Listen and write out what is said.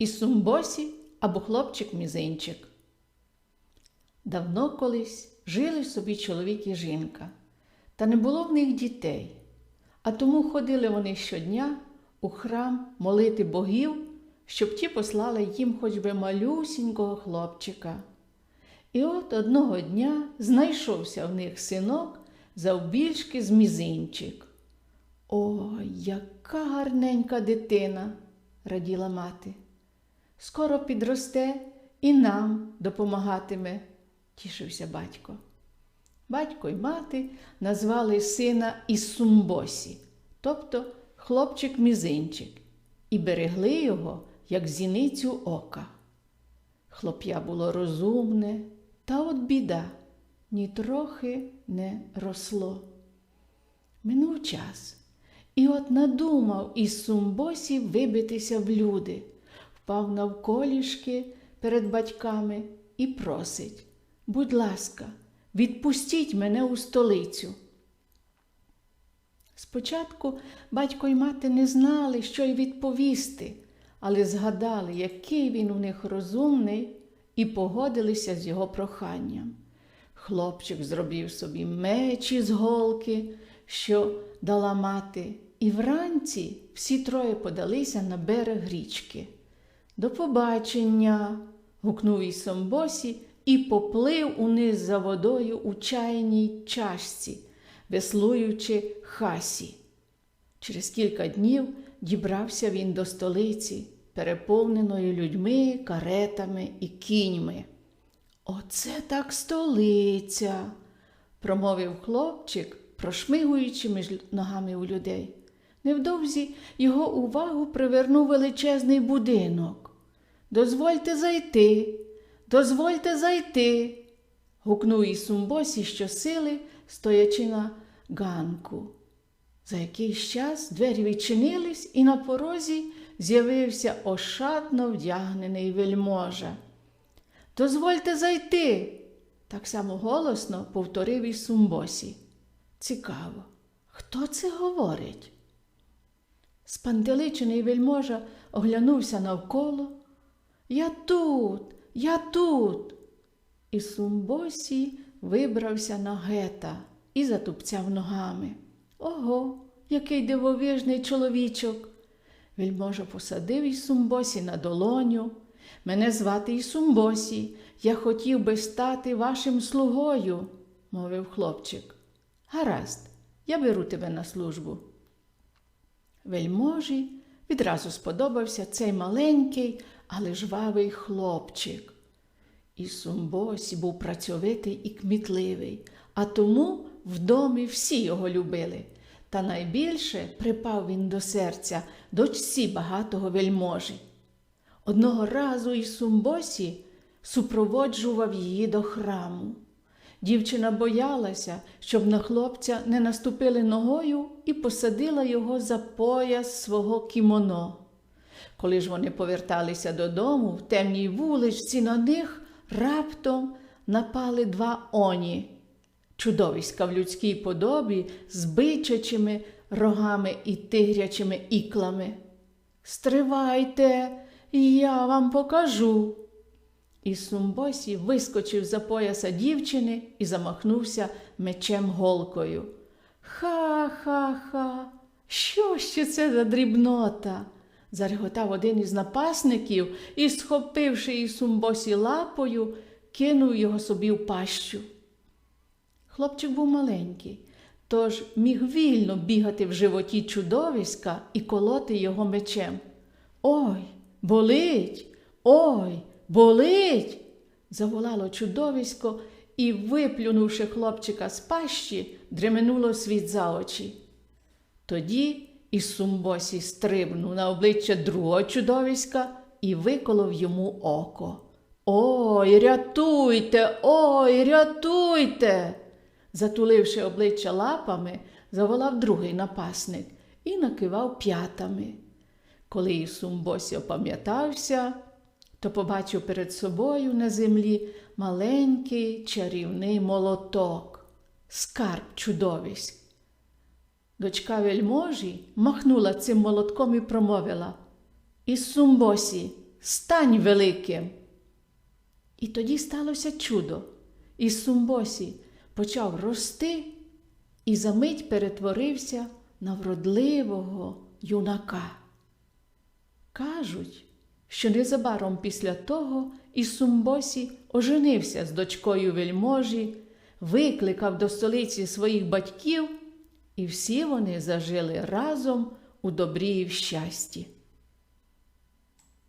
і сумбосі або хлопчик-мізинчик. Давно колись жили собі чоловік і жінка, та не було в них дітей, а тому ходили вони щодня у храм молити богів, щоб ті послали їм хоч би малюсінького хлопчика. І от одного дня знайшовся в них синок завбільшки з мізинчик. Ой, яка гарненька дитина, раділа мати. Скоро підросте і нам допомагатиме, тішився батько. Батько й мати назвали сина Ісумбосі, тобто хлопчик-мізинчик, і берегли його, як зіницю ока. Хлоп'я було розумне, та от біда нітрохи не росло. Минув час, і от надумав із сумбосі вибитися в люди, впав навколішки перед батьками і просить будь ласка, відпустіть мене у столицю. Спочатку батько й мати не знали, що й відповісти, але згадали, який він у них розумний, і погодилися з його проханням. Хлопчик зробив собі мечі з голки, що дала мати, і вранці всі троє подалися на берег річки. До побачення. гукнув із Сомбосі і поплив униз за водою у чайній чашці, веслуючи хасі. Через кілька днів дібрався він до столиці, переповненої людьми, каретами і кіньми. Оце так столиця, промовив хлопчик, прошмигуючи між ногами у людей. Невдовзі його увагу привернув величезний будинок. Дозвольте зайти, дозвольте зайти. гукнув із Сумбосі щосили, стоячи на ганку. За якийсь час двері відчинились, і на порозі з'явився ошатно вдягнений вельможа. Дозвольте зайти, так само голосно повторив із Сумбосі. Цікаво, хто це говорить? Спантеличений вельможа оглянувся навколо. Я тут, я тут. І Сумбосі вибрався на гета і затупцяв ногами. Ого, який дивовижний чоловічок. Вельможа посадив Ісумбосі на долоню. Мене звати Ісумбосі, я хотів би стати вашим слугою, мовив хлопчик. Гаразд, я беру тебе на службу. Вельможі відразу сподобався цей маленький, але жвавий хлопчик. І Сумбосі був працьовитий і кмітливий, а тому в домі всі його любили. Та найбільше припав він до серця дочці багатого вельможі. Одного разу і Сумбосі супроводжував її до храму. Дівчина боялася, щоб на хлопця не наступили ногою і посадила його за пояс свого кімоно. Коли ж вони поверталися додому в темній вуличці, на них раптом напали два оні, чудовиська в людській подобі з бичачими рогами і тигрячими іклами. Стривайте, я вам покажу. І Сумбосі вискочив за пояса дівчини і замахнувся мечем голкою. Ха-ха-ха, що ще це за дрібнота? Зареготав один із напасників і, схопивши і Сумбосі лапою, кинув його собі в пащу. Хлопчик був маленький, тож міг вільно бігати в животі чудовиська і колоти його мечем. Ой, болить, ой, болить. заволало чудовисько і, виплюнувши хлопчика з пащі, дременуло світ за очі. Тоді і Сумбосі стрибнув на обличчя другого чудовиська і виколов йому око. Ой, рятуйте, ой, рятуйте. Затуливши обличчя лапами, заволав другий напасник і накивав п'ятами. Коли Ісумбосі опам'ятався, то побачив перед собою на землі маленький чарівний молоток, скарб чудовиськ. Дочка вельможі махнула цим молотком і промовила Ісумбосі, стань великим. І тоді сталося чудо. І Сумбосі почав рости і за мить перетворився на вродливого юнака. Кажуть, що незабаром після того Ісумбосі оженився з дочкою вельможі, викликав до столиці своїх батьків, і всі вони зажили разом у добрі і в щасті.